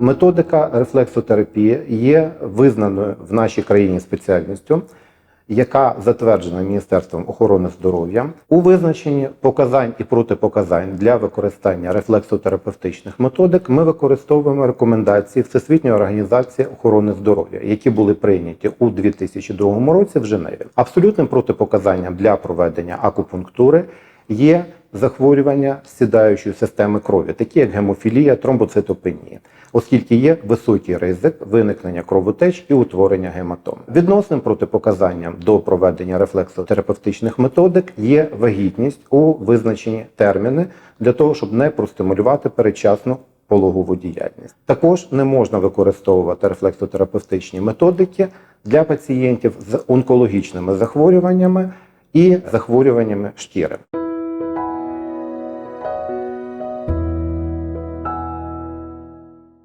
Методика рефлексотерапії є визнаною в нашій країні спеціальністю, яка затверджена Міністерством охорони здоров'я у визначенні показань і протипоказань для використання рефлексотерапевтичних методик. Ми використовуємо рекомендації Всесвітньої організації охорони здоров'я, які були прийняті у 2002 році в Женеві. Абсолютним протипоказанням для проведення акупунктури є захворювання сідаючої системи крові, такі як гемофілія, тромбоцитопенія, оскільки є високий ризик виникнення кровотеч і утворення гематом. Відносним протипоказанням до проведення рефлексотерапевтичних методик є вагітність у визначенні терміни для того, щоб не простимулювати передчасну пологову діяльність. Також не можна використовувати рефлексотерапевтичні методики для пацієнтів з онкологічними захворюваннями і захворюваннями шкіри.